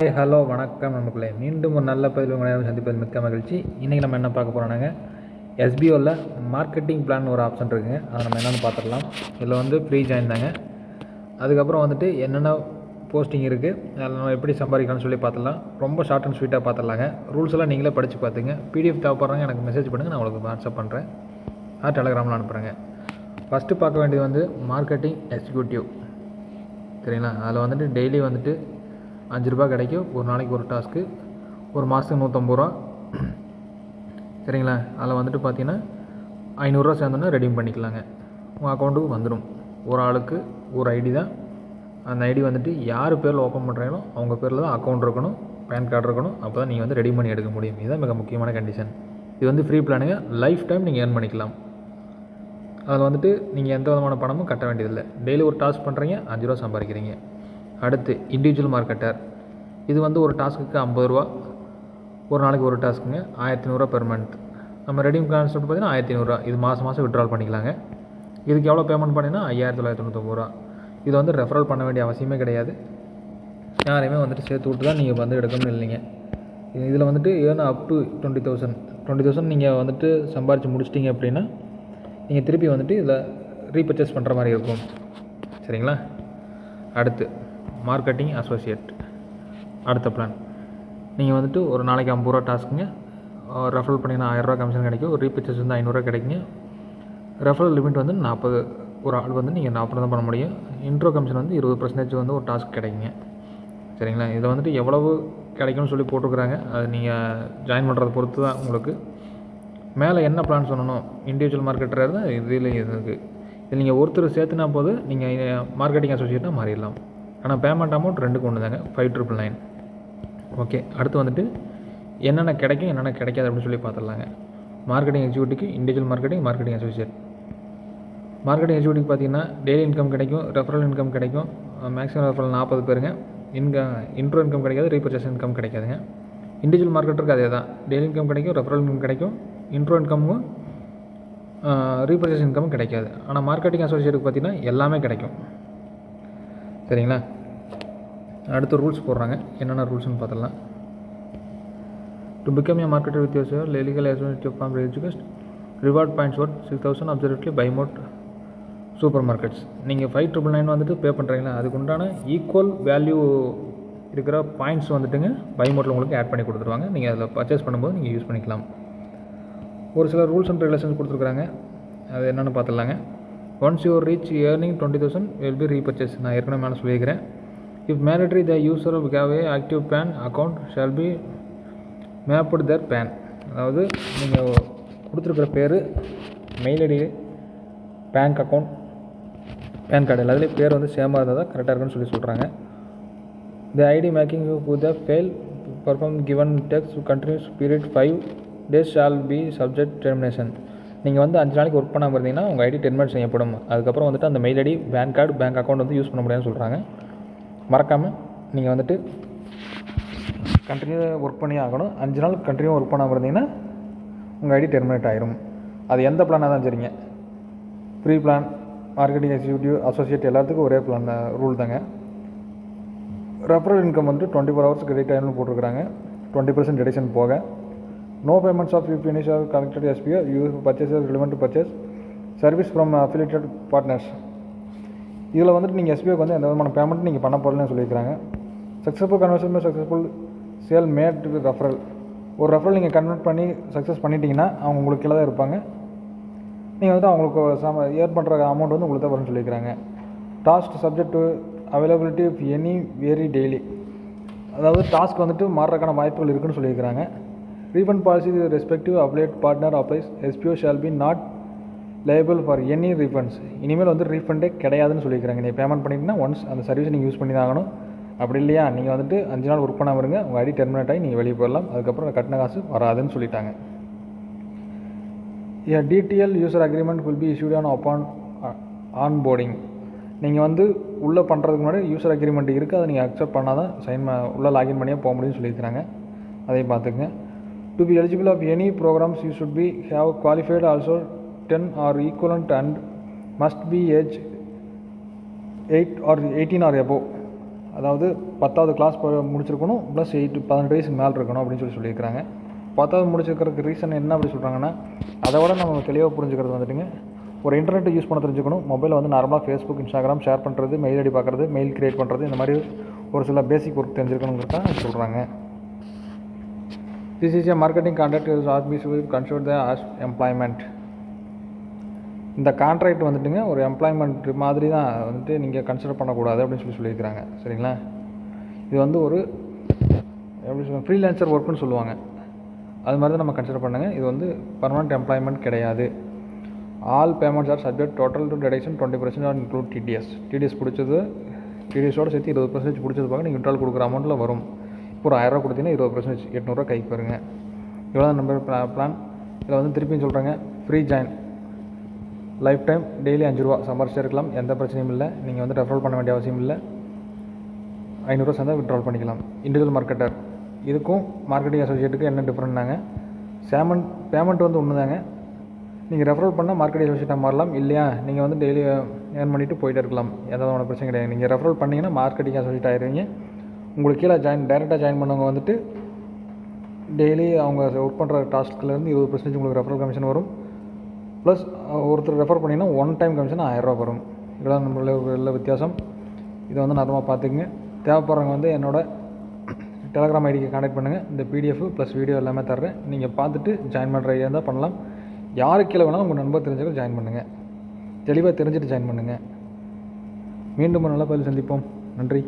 Hi hello வணக்கம் நமக்குள்ளே மீண்டும் ஒரு நல்ல பதிவு உங்களை சந்திப்பது மிக்க மகிழ்ச்சி. இன்றைக்கி நம்ம என்ன பார்க்க போகிறோம்னாங்க எஸ்பிஓவில் மார்க்கெட்டிங் பிளான் ஒரு ஆப்ஷன் இருக்குங்க. அதை நம்ம என்னென்னு பார்த்துடலாம். இதில் வந்து ஃப்ரீ ஜாயின் தாங்க. அதுக்கப்புறம் வந்துட்டு என்னென்ன போஸ்டிங் இருக்குது அதில் நம்ம எப்படி சம்பாதிக்கலாம்னு சொல்லி பார்த்துடலாம். ரொம்ப ஷார்ட் அண்ட் ஸ்வீட்டாக பார்த்துடலாங்க. ரூல்ஸ் எல்லாம் நீங்களே படித்து பார்த்துங்க. பிடிஎஃப் தேவைப்படுறாங்க எனக்கு மெசேஜ் பண்ணுங்கள் நான் உங்களுக்கு வாட்ஸ்அப் பண்ணுறேன் ஆ டெலகிராமில் அனுப்புகிறேங்க ஃபஸ்ட்டு பார்க்க வேண்டியது வந்து மார்க்கெட்டிங் எக்ஸிக்யூட்டிவ் சரிங்களா? அதில் வந்துட்டு டெய்லி வந்துட்டு அஞ்சு ரூபா கிடைக்கும். ஒரு நாளைக்கு ஒரு டாஸ்க்கு ஒரு மாதத்துக்கு நூற்றம்பது ரூபா. சரிங்களா? அதில் வந்துட்டு பார்த்தீங்கன்னா ஐநூறுரூவா சேர்ந்தோன்னா ரெடியூம் பண்ணிக்கலாங்க. உங்கள் அக்கௌண்ட்டுக்கு வந்துடும் ஒரு ஆளுக்கு ஒரு ஐடி தான். அந்த ஐடி வந்துட்டு யார் பேரில் ஓப்பன் பண்ணுறாங்களோ அவங்க பேரில் தான் அக்கௌண்ட் இருக்கணும் பேன் கார்டு இருக்கணும். அப்போ தான் நீங்கள் வந்து ரெடி பண்ணி எடுக்க முடியும். இதுதான் மிக முக்கியமான கண்டிஷன் இது வந்து ஃப்ரீ பிளானுங்க லைஃப் டைம் நீங்கள் ஏர்ன் பண்ணிக்கலாம். அதில் வந்துட்டு நீங்கள் எந்த விதமான பணமும் கட்ட வேண்டியதில்லை. டெய்லி ஒரு டாஸ்க் பண்ணுறீங்க அஞ்சு ரூபா சம்பாதிக்கிறீங்க. அடுத்து இண்டிவிஜுவல் மார்க்கெட்டர் இது வந்து ஒரு டாஸ்க்குக்கு ஐம்பது ரூபா. ஒரு நாளைக்கு ஒரு டாஸ்க்குங்க ஆயிரத்தி நூறுரூவா பெர் மந்த் நம்ம ரெடீம் கான்செப்ட் பார்த்தீங்கன்னா ஆயிரத்தி நூறுரூவா இது மாதம் மாதம் விட்ரால் பண்ணிக்கலாங்க. இதுக்கு எவ்வளோ பேமெண்ட் பண்ணிங்கன்னா ஐயாயிரத்தி தொள்ளாயிரத்தி தொண்ணூத்தொம்பது ரூபா. இது வந்து ரெஃபரல் பண்ண வேண்டிய அவசியமே கிடையாது. யாரையுமே வந்துட்டு சேர்த்து விட்டு தான் நீங்கள் வந்து எடுக்கணும்னு இல்லைங்க. இதில் வந்துட்டு ஏன்னா up to twenty thousand twenty thousand நீங்கள் வந்துட்டு சம்பாரித்து முடிச்சிட்டிங்க அப்படின்னா நீங்கள் திருப்பி வந்துட்டு இதில் ரீபர்ச்சேஸ் பண்ணுற மாதிரி இருக்கும். சரிங்களா? அடுத்து. Marketing associate. அடுத்த பிளான் நீங்கள் வந்துட்டு ஒரு நாளைக்கு ஐம்பது ரூபா டாஸ்க்குங்க. ரெஃபரல் பண்ணிங்கன்னா ஆயிரரூவா கமிஷன் கிடைக்கும். ஒரு ரீபர்ச்சேஸ் வந்து ஐநூறுரூவா கிடைக்குங்க. ரெஃபரல் லிமிட் வந்து நாற்பது ஒரு ஆள் வந்து நீங்கள் நாற்பது தான் பண்ண முடியும். இன்ட்ரோ கமிஷன் வந்து இருபது பர்சன்டேஜ் வந்து ஒரு டாஸ்க் கிடைக்குங்க. சரிங்களா? இதில் வந்துட்டு எவ்வளவு கிடைக்கும்னு சொல்லி போட்டிருக்குறாங்க. அது நீங்கள் ஜாயின் பண்ணுறத பொறுத்து தான் உங்களுக்கு. மேலே என்ன பிளான் சொல்லணும்? இண்டிவிஜுவல் மார்க்கெட்டராக இருந்தால் இதில் இருக்குது இதில் நீங்கள் ஒருத்தர் சேர்த்துனா போது நீங்கள் மார்க்கெட்டிங் அசோசியேட்டாக மாறிடலாம். ஆனால் பேமெண்ட் அமௌண்ட் ரெண்டுக்கு ஒன்று தாங்க ஃபைவ் ட்ரிபிள் நைன் ஓகே அடுத்து வந்துட்டு என்னென்ன கிடைக்கும் என்னென்ன கிடைக்காது அப்படின்னு சொல்லி பார்த்துடலாங்க. Marketing எக்ஸிக்யூட்டிவ்க்கு individual marketing marketing associate marketing executive பார்த்தீங்கன்னா டெய்லி இன்கம் கிடைக்கும் ரெஃபரல் இன்கம் கிடைக்கும். மேக்ஸிமம் ரெஃபரல் நாற்பது பேருங்க. இன்கம் இன்ட்ரோ இன்கம் கிடைக்காது ரீபர்ச்சேஸ் இன்கம் கிடைக்காதுங்க. இண்டிவிஜுவல் மார்க்கெட்டருக்கு அதே தான் டெய்லி இன்கம் கிடைக்கும் ரெஃபரல் இன்கம் கிடைக்கும். இன்ட்ரோ இன்கமும் ரீபர்ச்சேஸ் இன்கமும் கிடைக்காது. ஆனால் மார்க்கெட்டிங் அசோசியேட்டுக்கு பார்த்தீங்கன்னா எல்லாமே கிடைக்கும். சரிங்களா? அடுத்து ரூல்ஸ் போடுறாங்க. என்னென்ன ரூல்ஸ்னு பார்த்துடலாம். To become a marketer with your saver legal associate form register reward points work six thousand absolutely by mode supermarkets நீங்கள் ஃபைவ் ட்ரிபிள் நைன் வந்துட்டு பே பண்ணுறீங்களா அதுக்கு உண்டான ஈக்குவல் வேல்யூ இருக்கிற பாயிண்ட்ஸ் வந்துட்டுங்க பை மோட்டில் உங்களுக்கு ஆட் பண்ணி கொடுத்துருவாங்க. நீங்கள் அதில் பர்ச்சேஸ் பண்ணும்போது நீங்கள் யூஸ் பண்ணிக்கலாம். ஒரு சில ரூல்ஸ் அண்ட் ரெகுலேஷன்ஸ் கொடுத்துருக்குறாங்க. அது என்னென்னு பார்த்துடலாங்க. Once you reach earning twenty thousand will be repurchase நான் ஏற்கனவே மேலே சொல்லியிருக்கிறேன். If mandatory the user of KYC active PAN account shall be mapped their PAN அதாவது நீங்கள் கொடுத்துருக்குற பேர் mail ID bank account PAN card எல்லாத்துலேயும் பேர் வந்து சேமாக இருந்தால் தான் கரெக்டாக இருக்குன்னு சொல்லி சொல்கிறாங்க த ID making you to the fail perform given tasks continuous period five days shall be subject termination நீங்கள் வந்து அஞ்சு நாளைக்கு ஒர்க் பண்ணாமல் இருந்தீங்கன்னா உங்கள் ஐடி டெர்மினேட் செய்யப்படும். அதுக்கப்புறம் வந்துட்டு அந்த mail ID PAN card bank account வந்து யூஸ் பண்ண முடியாதுன்னு சொல்கிறாங்க மறக்காமல் நீங்கள் வந்துட்டு கண்டினியூ ஒர்க் பண்ணி ஆகணும். அஞ்சு நாள் கண்டினியூ ஒர்க் பண்ணாமல் இருந்தீங்கன்னா உங்கள் ஐடி டெர்மினேட் ஆயிரும். அது எந்த பிளானாக தான் சரிங்க. Free plan marketing executive associate எல்லாத்துக்கும் ஒரே பிளான் ரூல் தாங்க. ரெஃபரல் இன்கம் வந்து டுவெண்ட்டி ஃபோர் ஹவர்ஸ் கிரெடிட் டைம்னு போட்டிருக்கிறாங்க. டுவெண்ட்டி பர்சன்ட் டிடக்ஷன் போக. No payments of you finish are connected S P O you purchases relevant to purchase service from affiliated partners இதில் வந்துட்டு நீங்கள் எஸ்பிஓக்கு வந்து எந்த விதமான பேமெண்ட் நீங்கள் பண்ண போகிறலன்னு சொல்லியிருக்காங்க successful conversion successful sale made with referral ஒரு ரெஃபரல் நீங்கள் கன்வெர்ட் பண்ணி சக்ஸஸ் பண்ணிட்டீங்கன்னா அவங்க உங்களுக்கு கீழே தான் இருப்பாங்க. நீங்கள் வந்துட்டு அவங்களுக்கு சம ஏர் பண்ணுற அமௌண்ட் வந்து உங்களுக்கு தான் வரும்னு சொல்லியிருக்காங்க task subject to availability of any very daily அதாவது டாஸ்க் வந்துட்டு மாறுறதுக்கான வாய்ப்புகள் இருக்குதுன்னு சொல்லியிருக்கிறாங்க. Refund policy respective affiliate partner office S P O shall be not liable for any refunds இனிமேல் வந்து ரீஃபண்டே கிடையாதுன்னு சொல்லியிருக்காங்க நீங்கள் பேமெண்ட் பண்ணிட்டீங்கன்னா ஒன்ஸ் அந்த சர்வீஸ் நீங்கள் யூஸ் பண்ணி தான் ஆகணும். அப்படி இல்லையா? நீங்கள் வந்துட்டு அஞ்சு நாள் ஒர்க் பண்ணாமல் இருங்க. உங்கள் ஐடி டெர்மினேட் ஆகி நீங்கள் வெளியே போயிடலாம். அதுக்கப்புறம் கட்டின காசு வராதுன்னு சொல்லிட்டாங்க. A T D L user agreement will be issued on upon onboarding நீங்கள் வந்து உள்ளே பண்ணுறதுக்கு முன்னாடி யூசர் அக்ரிமெண்ட் இருக்குது அதை நீங்கள் அக்செப்ட் பண்ணால் தான் சைன் உள்ளே லாகின் பண்ணியே போக முடியும்னு சொல்லியிருக்கிறாங்க. அதையும் பார்த்துக்குங்க. To be eligible of any programs you should be have qualified also ten or equivalent and must be age eight or eighteen or above அதாவது பத்தாவது கிளாஸ் முடிச்சிருக்கணும் ப்ளஸ் எயிட் பதினெட்டு வயசுக்கு மேலே இருக்கணும் அப்படின்னு சொல்லி சொல்லியிருக்கிறாங்க. பத்தாவது முடிச்சிருக்கிறதுக்கு ரீசன் என்ன அப்படி சொல்கிறாங்கன்னா அதை விட நம்ம தெளிவாக புரிஞ்சுக்கிறது வந்துட்டுங்க. ஒரு இன்டர்நெட் யூஸ் பண்ண தெரிஞ்சுக்கணும். மொபைலில் வந்து நார்மலாக ஃபேஸ்புக் இன்ஸ்டாகிராம் ஷேர் பண்ணுறது மெயில் ஐடி பார்க்குறது மெயில் கிரியேட் பண்ணுறது இந்த மாதிரி ஒரு சில பேசிக் ஒர்க் தெரிஞ்சுக்கணுங்கிறது தான் சொல்கிறாங்க this is a marketing contract is Orbis will consider the as employment இந்த கான்ட்ராக்ட் வந்துட்டுங்க ஒரு எம்ப்ளாய்மெண்ட் மாதிரி தான் வந்துட்டு நீங்கள் கன்சிடர் பண்ணக்கூடாது அப்படின்னு சொல்லி சொல்லியிருக்கிறாங்க. சரிங்களா? இது வந்து ஒரு எப்படி சொல்லுவாங்க ஃப்ரீலான்சர் ஒர்க்குன்னு சொல்லுவாங்க. அது மாதிரி தான் நம்ம கன்சிடர் பண்ணுங்க. இது வந்து பர்மனெண்ட் எம்ப்ளாய்மெண்ட் கிடையாது. All payments are subject total to deduction twenty percent are include T D S T D S பிடிச்சது டிடிஎஸோடு சேர்த்து இருபது பர்சன்டேஜ் பிடிச்சது பார்க்க நீங்கள் விட்ரால் கொடுக்குற அமௌண்ட்டில் வரும். ஒரு ஆயிரரூவா கொடுத்தீங்கன்னா இருபது பர்சன்டேஜ் எட்நூறுவா கைக்கு வருங்க இவ்வளோ தான் நம்ம பிளான் இதில் வந்து திருப்பியும் சொல்கிறாங்க free join life time daily அஞ்சு ரூபா சம்பாரிச்சிட்டே இருக்கலாம். எந்த பிரச்சனையும் இல்லை. நீங்கள் வந்து ரெஃபரல் பண்ண வேண்டிய அவசியம் இல்லை. ஐநூறுரூவா சேர்ந்தால் விட்ரால் பண்ணிக்கலாம். இண்டிவிஜுவல் மார்க்கெட்டர் இதுக்கும் மார்க்கெட்டிங் அசோசியேட்டுக்கு என்ன டிஃப்ரெண்ட்னாங்க சேமன் பேமெண்ட் வந்து ஒன்று தாங்க நீங்கள் ரெஃபரல் பண்ணால் மார்க்கெட்டிங் அசோசியேட்டாக மாறலாம். இல்லையா? நீங்கள் வந்து டெய்லி ஏர்ன் பண்ணிவிட்டு போயிட்டே இருக்கலாம். எந்த ஒன்றும் பிரச்சனை கிடையாது. நீங்கள் ரெஃபரல் பண்ணிங்கன்னா மார்க்கெட்டிங் அசோசியேட் ஆயிடுவீங்க உங்களுக்கு கீழே ஜாயின் டைரெக்டாக ஜாயின் பண்ணவங்க வந்துட்டு டெய்லி அவங்க ஒர்க் பண்ணுற டாஸ்க்லேருந்து இருபது பர்சன்டேஜ் உங்களுக்கு ரெஃபரல் கமிஷன் வரும். ப்ளஸ் ஒருத்தர் ரெஃபர் பண்ணிங்கன்னா ஒன் டைம் கமிஷன் ஆயிரரூபா வரும். இதெல்லாம் நம்மள உள்ள வித்தியாசம். இதை வந்து நர்மமாக பார்த்துக்குங்க. தேவைப்படுறவங்க வந்து என்னோட டெலகிராம் ஐடிக்கு காண்டக்ட் பண்ணுங்கள் இந்த பிடிஎஃப் ப்ளஸ் வீடியோ எல்லாமே தர்றேன். நீங்கள் பார்த்துட்டு ஜாயின் பண்ணுற ஐடியா இருந்தால் பண்ணலாம். யாருக்கு கீழே வேணாலும் உங்கள் நண்பர் தெரிஞ்சவங்க ஜாயின் பண்ணுங்கள் தெளிவாக தெரிஞ்சுட்டு ஜாயின் பண்ணுங்கள் மீண்டும் நல்லா நல்ல பதில் சந்திப்போம். நன்றி.